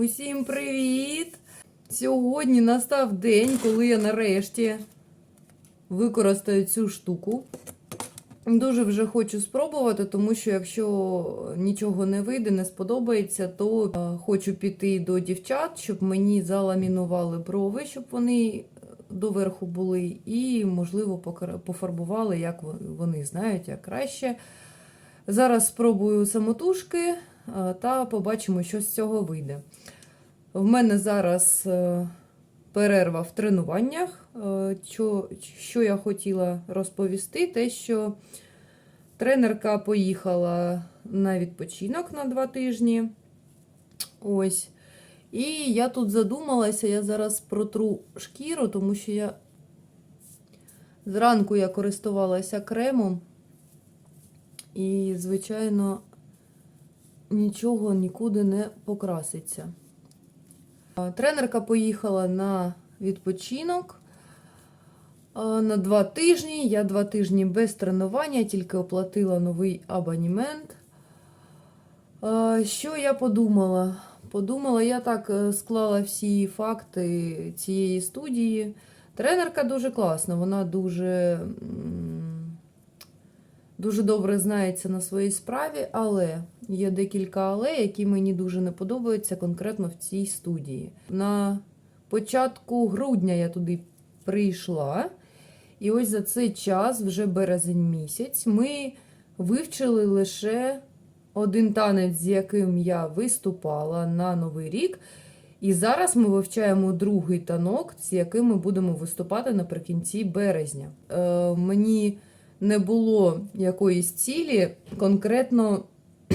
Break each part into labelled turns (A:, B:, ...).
A: Усім привіт! Сьогодні настав день, коли я нарешті використаю цю штуку. Дуже вже хочу спробувати, тому що якщо нічого не вийде, не сподобається, то е, хочу піти до дівчат, щоб мені заламінували брови, щоб вони доверху були, і, можливо, пофарбували, як вони знають, як краще. Зараз спробую самотужки та побачимо, що з цього вийде. В мене зараз е, перерва в тренуваннях. Е, що я хотіла розповісти, те, що тренерка поїхала на відпочинок на два тижні. Ось. І я тут задумалася, я зараз протру шкіру, тому що я зранку я користувалася кремом. І, звичайно, нічого нікуди не покраситься. Тренерка поїхала на відпочинок на два тижні. Я два тижні без тренування, тільки оплатила новий абонемент. А, Що я подумала? Подумала, я так е, склала всі факти цієї студії. Тренерка дуже класна, вона дуже, дуже добре знається на своїй справі, але є декілька але, які мені дуже не подобаються конкретно в цій студії. На початку грудня я туди прийшла, і ось за цей час, вже березень місяць, ми вивчили лише один танець, з яким я виступала на Новий рік. І зараз ми вивчаємо другий танок, з яким ми будемо виступати наприкінці березня. Е, мені не було якоїсь цілі конкретно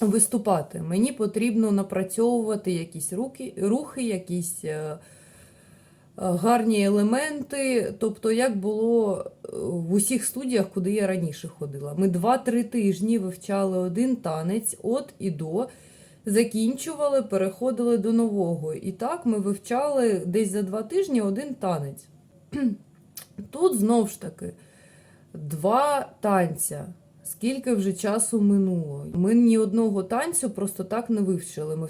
A: виступати. Мені потрібно напрацьовувати якісь руки, рухи, якісь е, е, гарні елементи. Тобто, як було е, в усіх студіях, куди я раніше ходила. Ми 2-3 тижні вивчали один танець от і до. Закінчували, переходили до нового. І так ми вивчали десь за два тижні один танець. Тут знов ж таки два танця. Скільки вже часу минуло? Ми ні одного танцю просто так не вивчили. Ми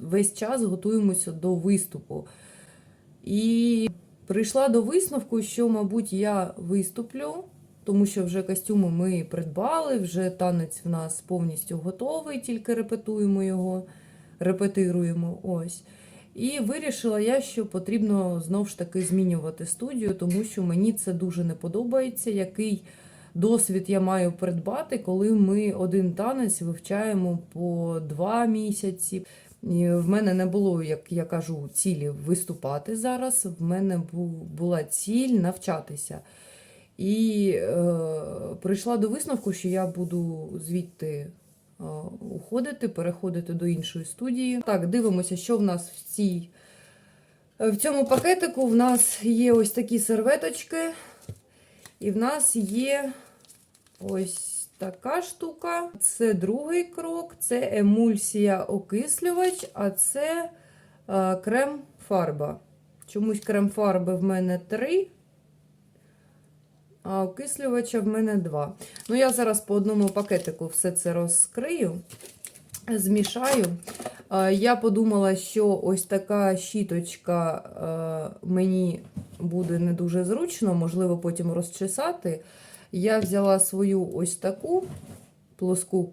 A: весь час готуємося до виступу. І прийшла до висновку, що, мабуть, я виступлю, тому що вже костюми ми придбали, вже танець в нас повністю готовий, тільки репетуємо його, репетируємо. Ось. І вирішила я, що потрібно знову ж таки змінювати студію, тому що мені це дуже не подобається, який досвід я маю придбати, коли ми один танець вивчаємо по два місяці. І в мене не було, як я кажу, цілі виступати зараз. В мене бу- була ціль навчатися. І е, прийшла до висновку, що я буду звідти уходити, переходити до іншої студії. Так, дивимося, що в нас в цій. е, В цьому пакетику в нас є ось такі серветочки, і в нас є ось така штука. Це другий крок, це емульсія окислювач, а це е, крем-фарба. Чомусь крем-фарби в мене три, а окислювача в мене два. Ну, я зараз по одному пакетику все це розкрию, змішаю. Я подумала, що ось така щіточка мені буде не дуже зручно, можливо, потім розчесати. Я взяла свою ось таку плоску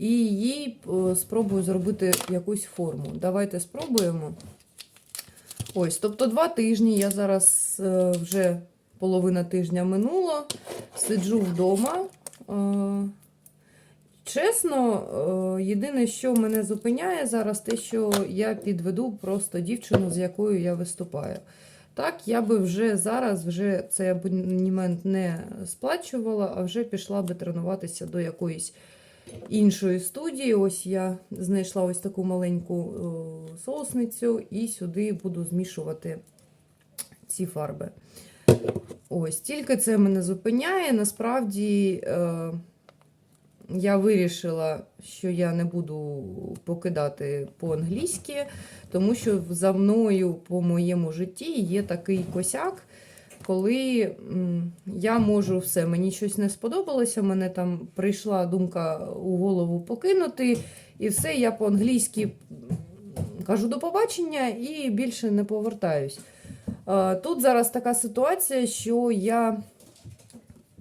A: і їй е, спробую зробити якусь форму. Давайте спробуємо. Ось, тобто два тижні. Я зараз е, вже половина тижня минуло, сиджу вдома. Е, Чесно, е, єдине, що мене зупиняє зараз, те, що я підведу просто дівчину, з якою я виступаю. Так, я би вже зараз вже цей абонемент не сплачувала, а вже пішла би тренуватися до якоїсь іншої студії. Ось я знайшла ось таку маленьку е, соусницю і сюди буду змішувати ці фарби. Ось, тільки це мене зупиняє. Насправді. Е, я вирішила, що я не буду покидати по-англійськи, тому що за мною по моєму житті є такий косяк, коли я можу все, мені щось не сподобалося, мене там прийшла думка у голову покинути. І все, я по-англійськи кажу до побачення і більше не повертаюсь. Е, Тут зараз така ситуація, що я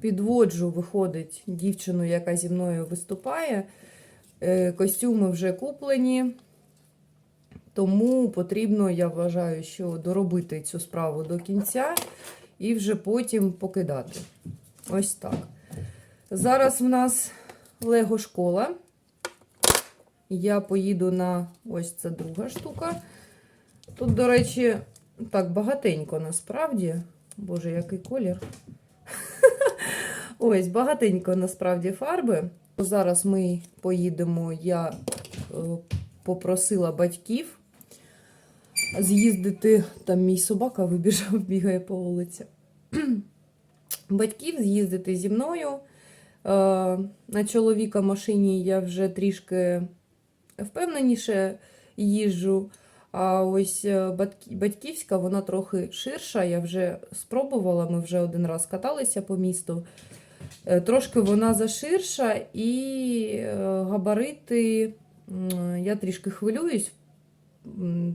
A: підводжу, виходить, дівчину, яка зі мною виступає. Е, Костюми вже куплені. Тому потрібно, я вважаю, що доробити цю справу до кінця і вже потім покидати. Ось так. Зараз в нас Лего школа. Я поїду на ось це друга штука. Тут, до речі, так багатенько насправді. Боже, який колір. Ось, багатенько насправді фарби. Зараз ми поїдемо. Я е, попросила батьків з'їздити. Там мій собака вибіжав, бігає по вулиці. Батьків з'їздити зі мною. Е, На чоловіка машині я вже трішки впевненіше їжджу. А ось е, батьківська, вона трохи ширша. Я вже спробувала, ми вже один раз каталися по місту. Е, Трошки вона заширша і е, габарити я трішки хвилююсь,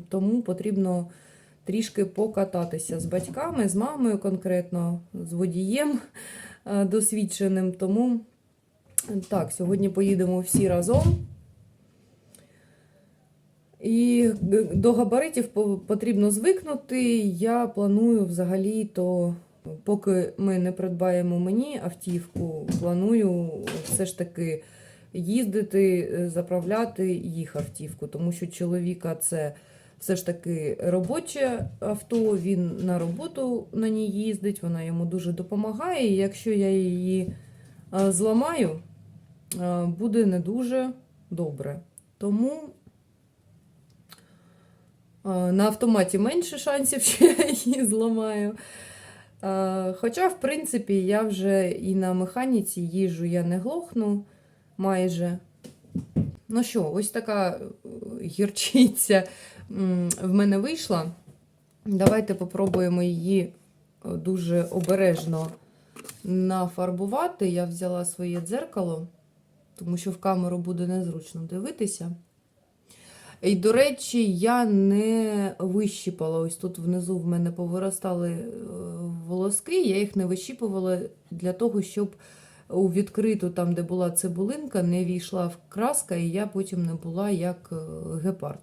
A: тому потрібно трішки покататися з батьками, з мамою конкретно, з водієм досвідченим. Тому так, сьогодні поїдемо всі разом. І до габаритів потрібно звикнути. Я планую взагалі то, поки ми не придбаємо мені автівку, планую все ж таки їздити, е, заправляти їх автівку, тому що чоловіка це все ж таки робоче авто, він на роботу на ній їздить, вона йому дуже допомагає. І якщо я її е, зламаю, е, буде не дуже добре. Тому е, на автоматі менше шансів, що я її зламаю. Е, Хоча, в принципі, я вже і на механіці їжджу, я не глохну майже. Ну що, ось така е, гірчиця в мене вийшла. Давайте попробуємо її е, дуже обережно нафарбувати. Я взяла своє дзеркало, тому що в камеру буде незручно дивитися. І, до речі, я не вищіпала. Ось тут внизу в мене повиростали е, волоски, я їх не вищіпувала для того, щоб у відкриту, там, де була цибулинка, не війшла в краска, і я потім не була як е, гепард,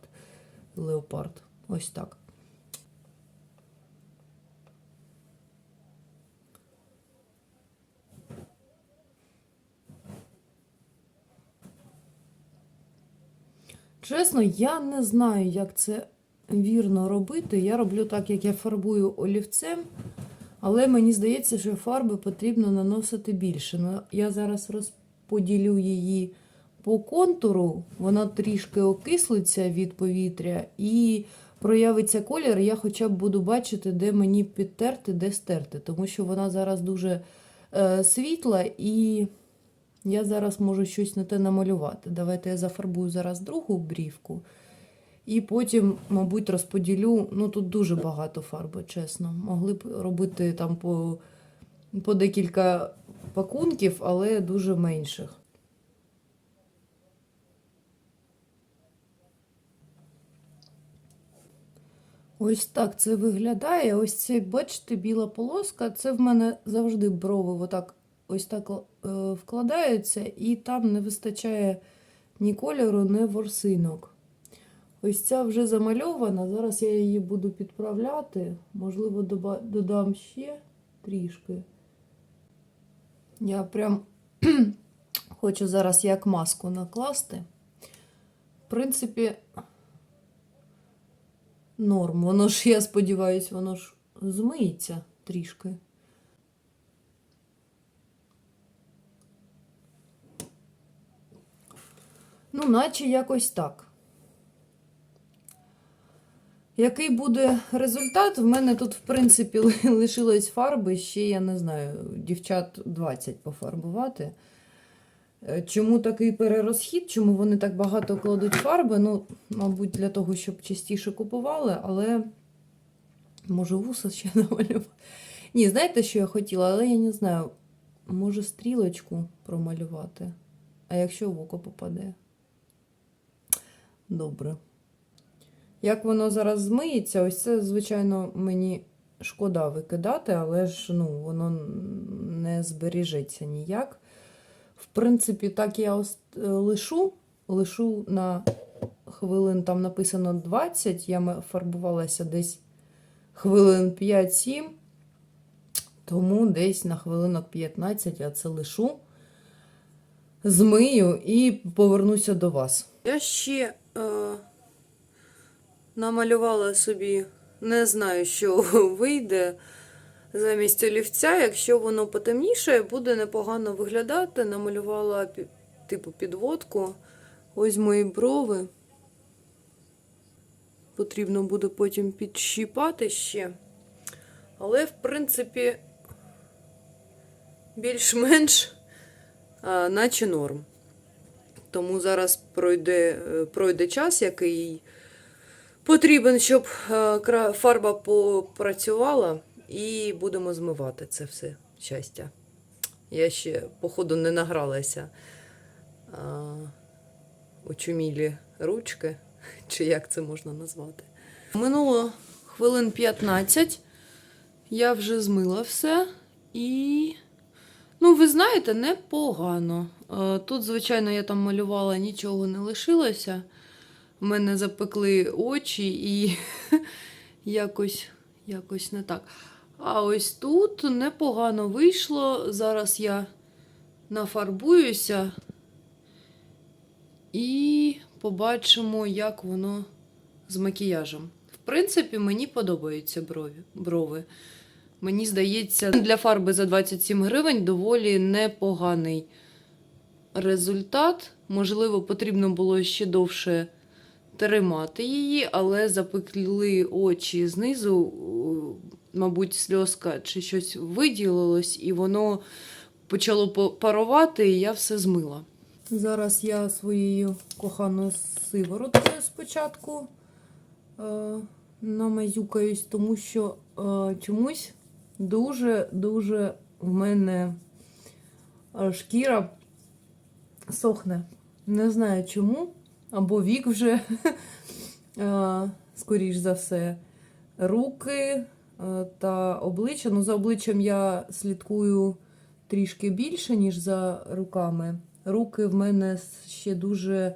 A: леопард. Ось так. Чесно, я не знаю, як це вірно робити. Я роблю так, як я фарбую олівцем, але мені здається, що фарби потрібно наносити більше. Ну, я зараз розподілю її по контуру, вона трішки окислиться від повітря і проявиться колір. Я хоча б буду бачити, де мені підтерти, де стерти, тому що вона зараз дуже е, світла і. Я зараз можу щось не те намалювати. Давайте я зафарбую зараз другу брівку. І потім, мабуть, розподілю. Ну, тут дуже багато фарби, чесно. Могли б робити там по, по декілька пакунків, але дуже менших. Ось так це виглядає. Ось це, бачите, біла полоска. Це в мене завжди брови отак ось так вкладаються, і там не вистачає ні кольору, ні ворсинок. Ось ця вже замальована. Зараз я її буду підправляти. Можливо, додам ще трішки. Я прям хочу зараз як маску накласти. В принципі, норм. Воно ж, я сподіваюся, воно ж змиється трішки. Ну, наче якось так. Який буде результат? В мене тут, в принципі, ли- лишилось фарби, ще, я не знаю, дівчат 20 пофарбувати. Е, Чому такий перерозхід? Чому вони так багато кладуть фарби? Ну, мабуть, для того, щоб частіше купували, але може вуса ще намалювати. Ні, знаєте, що я хотіла, але я не знаю. Може стрілочку промалювати. А якщо в око попаде? Добре. Як воно зараз змиється, ось це, звичайно, мені шкода викидати, але ж ну, воно не збережеться ніяк. В принципі, так я е, лишу, лишу на хвилин, там написано 20, я фарбувалася десь хвилин 5-7, тому десь на хвилинок 15 я це лишу, змию і повернуся до вас. Я ще е, намалювала собі, не знаю, що вийде замість олівця. Якщо воно потемніше, буде непогано виглядати. Намалювала типу підводку. Ось мої брови. Потрібно буде потім підщіпати ще. Але, в принципі, більш-менш а, наче норм. Тому зараз пройде, е, пройде час, який потрібен, щоб е, фарба попрацювала, і будемо змивати це все щастя. Я ще, походу, не награлася а, очумілі ручки, чи як це можна назвати. Минуло хвилин 15. Я вже змила все і. Ну, ви знаєте, непогано. Е, Тут, звичайно, я там малювала, нічого не лишилося. У мене запекли очі і якось, якось не так. А ось тут непогано вийшло. Зараз я нафарбуюся і побачимо, як воно з макіяжем. В принципі, мені подобаються брови. Мені здається, для фарби за 27 гривень доволі непоганий результат. Можливо, потрібно було ще довше тримати її, але запекли очі знизу, мабуть, сльозка чи щось виділилось, і воно почало парувати, і я все змила. Зараз я своєю коханою сивороткою спочатку е, намазюкаюсь, тому що е, чомусь дуже-дуже в мене е, шкіра сохне. Не знаю чому, або вік вже, е, скоріш за все, руки е, та обличчя. Ну, за обличчям я слідкую трішки більше, ніж за руками. Руки в мене ще дуже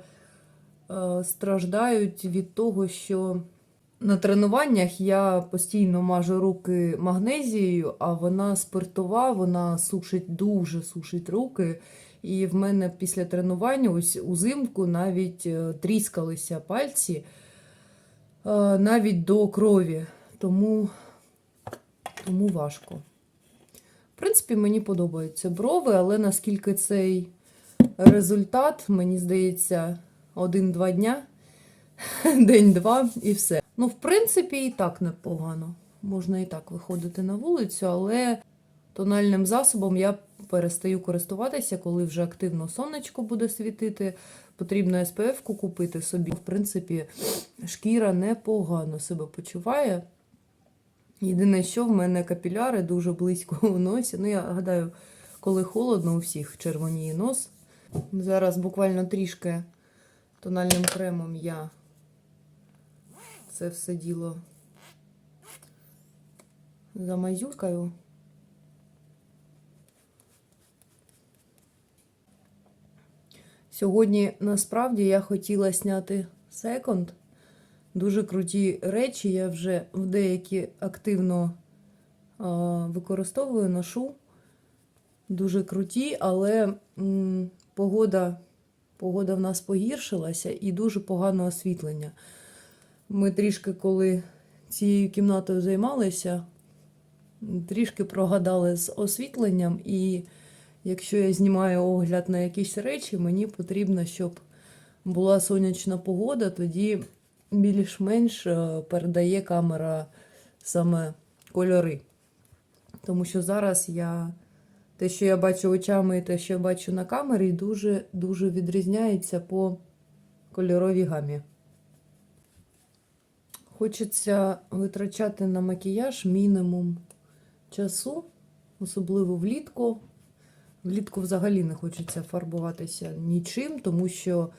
A: страждають від того, що на тренуваннях я постійно мажу руки магнезією, а вона спиртова, вона сушить, дуже сушить руки. І в мене після тренування ось узимку навіть е, тріскалися пальці е, навіть до крові. Тому, тому важко. В принципі, мені подобаються брови, але наскільки цей результат, мені здається, один-два дня, день-два і все. Ну, в принципі, і так непогано. Можна і так виходити на вулицю, але тональним засобом я перестаю користуватися, коли вже активно сонечко буде світити. Потрібно SPF-ку купити собі. В принципі, шкіра непогано себе почуває. Єдине, що в мене капіляри дуже близько у носі. Ну, я гадаю, коли холодно, у всіх червоніє нос. Зараз буквально трішки тональним кремом я це все діло замазюкаю. Сьогодні насправді я хотіла зняти секонд. Дуже круті речі. Я вже в деякі активно використовую, ношу. Дуже круті, але м, погода, погода в нас погіршилася і дуже погане освітлення. Ми трішки, коли цією кімнатою займалися, трішки прогадали з освітленням, і якщо я знімаю огляд на якісь речі, мені потрібно, щоб була сонячна погода, тоді більш-менш е, передає камера саме кольори. Тому що зараз я те, що я бачу очами, і те, що я бачу на камері, дуже-дуже відрізняється по кольоровій гамі. Хочеться витрачати на макіяж мінімум часу, особливо влітку. Влітку взагалі не хочеться фарбуватися нічим, тому що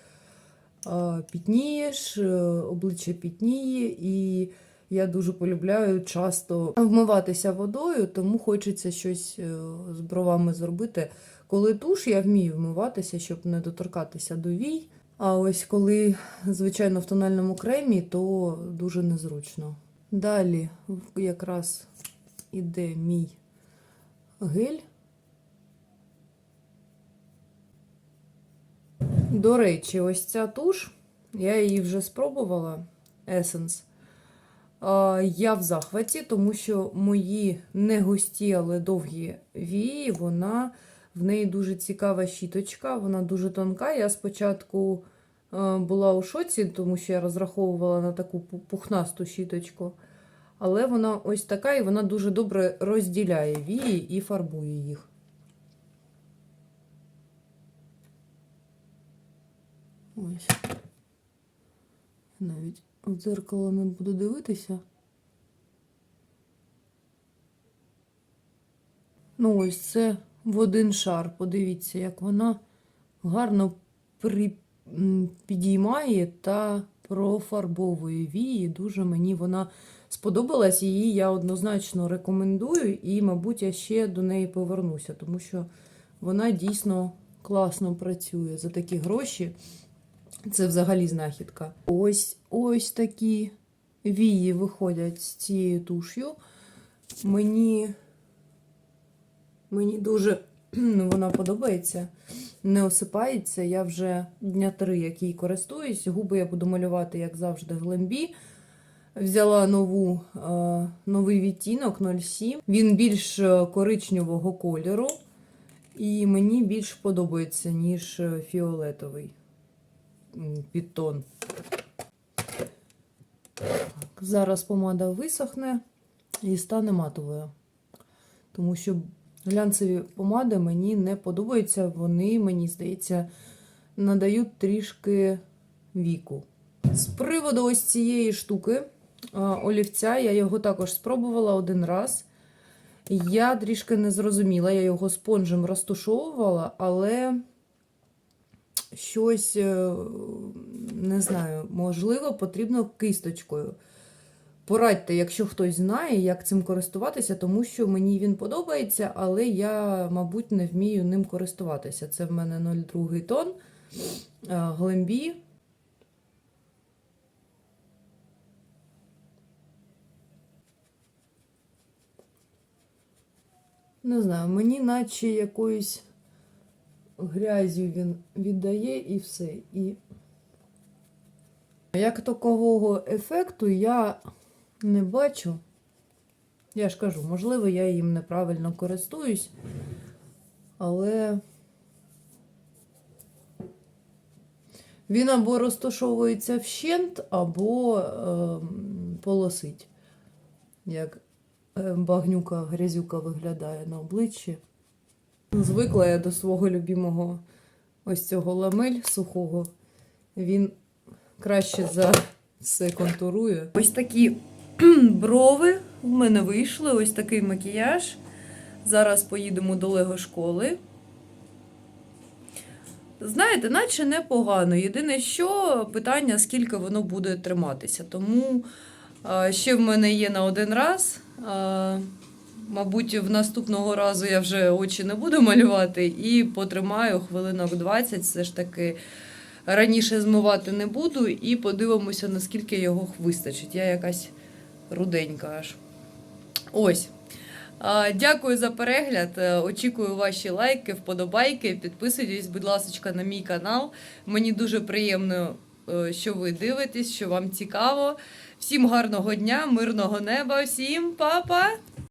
A: пітнієш, е, обличчя пітніє, і я дуже полюбляю часто вмиватися водою, тому хочеться щось е, з бровами зробити. Коли туш, я вмію вмиватися, щоб не доторкатися до вій. А ось коли, звичайно, в тональному кремі, то дуже незручно. Далі якраз іде мій гель. До речі, ось ця туш, я її вже спробувала, Essence. Я в захваті, тому що мої не густі, але довгі вії, вона в неї дуже цікава щіточка, вона дуже тонка. Я спочатку е, була у шоці, тому що я розраховувала на таку пухнасту щіточку. Але вона ось така, і вона дуже добре розділяє вії і фарбує їх. Ось. Навіть в дзеркало не буду дивитися. Ну, ось це в один шар. Подивіться, як вона гарно при... підіймає та профарбовує вії. Дуже мені вона сподобалась, її я однозначно рекомендую, і, мабуть, я ще до неї повернуся, тому що вона дійсно класно працює за такі гроші. Це взагалі знахідка. Ось ось такі вії виходять з цією туш'ю. Мені, мені дуже ну, вона подобається, не осипається. Я вже дня три, як їй користуюсь. Губи я буду малювати, як завжди, глембі. Взяла нову, е, новий відтінок 07. Він більш е, коричневого кольору, і мені більш подобається, ніж е, фіолетовий підтон. Зараз помада висохне і стане матовою. Тому що глянцеві помади мені не подобаються, вони, мені здається, надають трішки віку. З приводу ось цієї штуки, олівця, я його також спробувала один раз. Я трішки не зрозуміла, я його спонжем розтушовувала, але щось, е, не знаю, можливо, потрібно кисточкою. Порадьте, якщо хтось знає, як цим користуватися, тому що мені він подобається, але я, мабуть, не вмію ним користуватися. Це в мене 0,2 тон глембі. Не знаю, мені наче якоюсь грязю він віддає і все. І як такового ефекту я не бачу. Я ж кажу, можливо, я їм неправильно користуюсь, але він або розташовується вщент, або ем, полосить. Як е, багнюка, грязюка виглядає на обличчі. Звикла я до свого любимого ось цього ламель сухого. Він краще за все контурує. Ось такі брови в мене вийшли, ось такий макіяж. Зараз поїдемо до Лего школи. Знаєте, наче непогано. Єдине, що питання, скільки воно буде триматися. Тому ще в мене є на один раз. Мабуть, в наступного разу я вже очі не буду малювати і потримаю хвилинок 20, все ж таки раніше змивати не буду, і подивимося, наскільки його вистачить. Я якась руденька аж. Ось. Дякую за перегляд. Е, Очікую ваші лайки, вподобайки. Підписуйтесь, будь ласка, на мій канал. Мені дуже приємно, е, що ви дивитесь, що вам цікаво. Всім гарного дня, мирного неба, всім па-па!